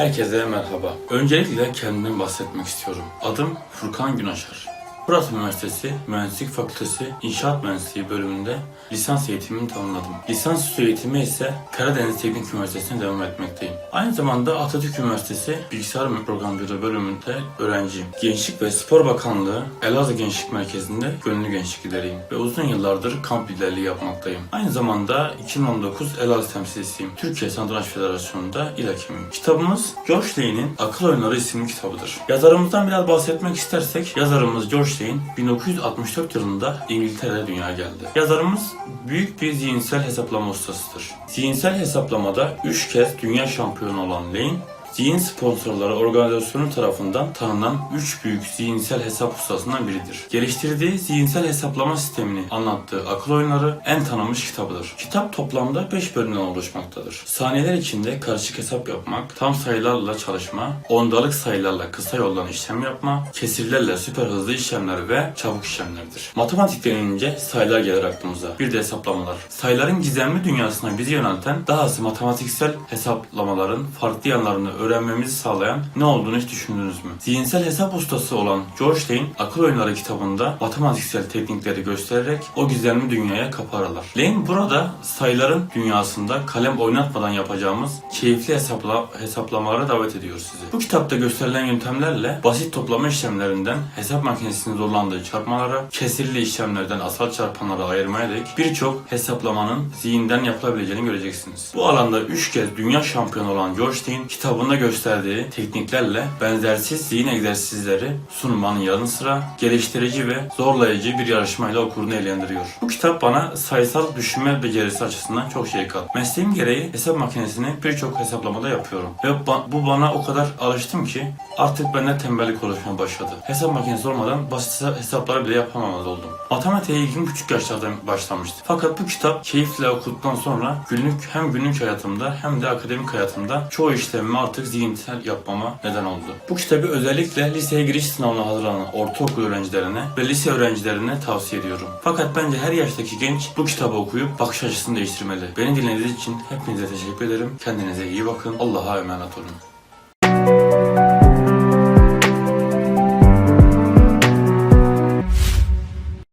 Herkese merhaba. Öncelikle kendimden bahsetmek istiyorum. Adım Furkan Günaşar. Burası Üniversitesi Mühendislik Fakültesi İnşaat Mühendisliği bölümünde lisans eğitimimi tamamladım. Lisans eğitimi ise Karadeniz Teknik Üniversitesi'nde devam etmekteyim. Aynı zamanda Atatürk Üniversitesi Bilgisayar Programcılığı bölümünde öğrenciyim. Gençlik ve Spor Bakanlığı Elazığ Gençlik Merkezi'nde gönüllü gençlik lideriyim ve uzun yıllardır kamp liderliği yapmaktayım. Aynı zamanda 2019 Elazığ temsilcisiyim. Türkiye Satranç Federasyonu'nda il hakemiyim. Kitabımız George Lane'in Akıl Oyunları isimli kitabıdır. Yazarımızdan biraz bahsetmek istersek yazarımız George Lane 1964 yılında İngiltere'de dünyaya geldi. Yazarımız büyük bir zihinsel hesaplama ustasıdır. Zihinsel hesaplamada 3 kez dünya şampiyonu olan Lane Zihin sponsorları organizasyonu tarafından tanınan 3 büyük zihinsel hesap ustasından biridir. Geliştirdiği zihinsel hesaplama sistemini anlattığı akıl oyunları en tanınmış kitabıdır. Kitap toplamda 5 bölümden oluşmaktadır. Saniyeler içinde karışık hesap yapmak, tam sayılarla çalışma, ondalık sayılarla kısa yoldan işlem yapma, kesirlerle süper hızlı işlemler ve çabuk işlemlerdir. Matematik denince sayılar gelir aklımıza. Bir de hesaplamalar. Sayıların gizemli dünyasına bizi yönelten dahası matematiksel hesaplamaların farklı yanlarını öğrenmemizi sağlayan ne olduğunu hiç düşündünüz mü? Zihinsel hesap ustası olan George Lane Akıl Oyunları kitabında matematiksel teknikleri göstererek o gizemli dünyaya kapı aralar. Lane burada sayıların dünyasında kalem oynatmadan yapacağımız keyifli hesapla, hesaplamalara davet ediyor sizi. Bu kitapta gösterilen yöntemlerle basit toplama işlemlerinden hesap makinesinin zorlandığı çarpmalara, kesirli işlemlerden asal çarpanlara ayırmaya dek birçok hesaplamanın zihinden yapılabileceğini göreceksiniz. Bu alanda 3 kez dünya şampiyonu olan George Lane kitabında gösterdiği tekniklerle benzersiz zihin egzersizleri sunmanın yanı sıra geliştirici ve zorlayıcı bir yarışmayla okurunu eğlendiriyor. Bu kitap bana sayısal düşünme becerisi açısından çok şey kat. Mesleğim gereği hesap makinesini birçok hesaplamada yapıyorum. Ve ba- bu bana o kadar alıştım ki artık bende tembellik oluşmaya başladı. Hesap makinesi olmadan basit hesapları bile yapamamaz oldum. Matematiğe ilgim küçük yaşlardan başlamıştı. Fakat bu kitap keyifle okuduktan sonra günlük hem günlük hayatımda hem de akademik hayatımda çoğu işlemimi artık zihinsel yapmama neden oldu. Bu kitabı özellikle liseye giriş sınavına hazırlanan ortaokul öğrencilerine ve lise öğrencilerine tavsiye ediyorum. Fakat bence her yaştaki genç bu kitabı okuyup bakış açısını değiştirmeli. Beni dinlediğiniz için hepinize teşekkür ederim. Kendinize iyi bakın. Allah'a emanet olun.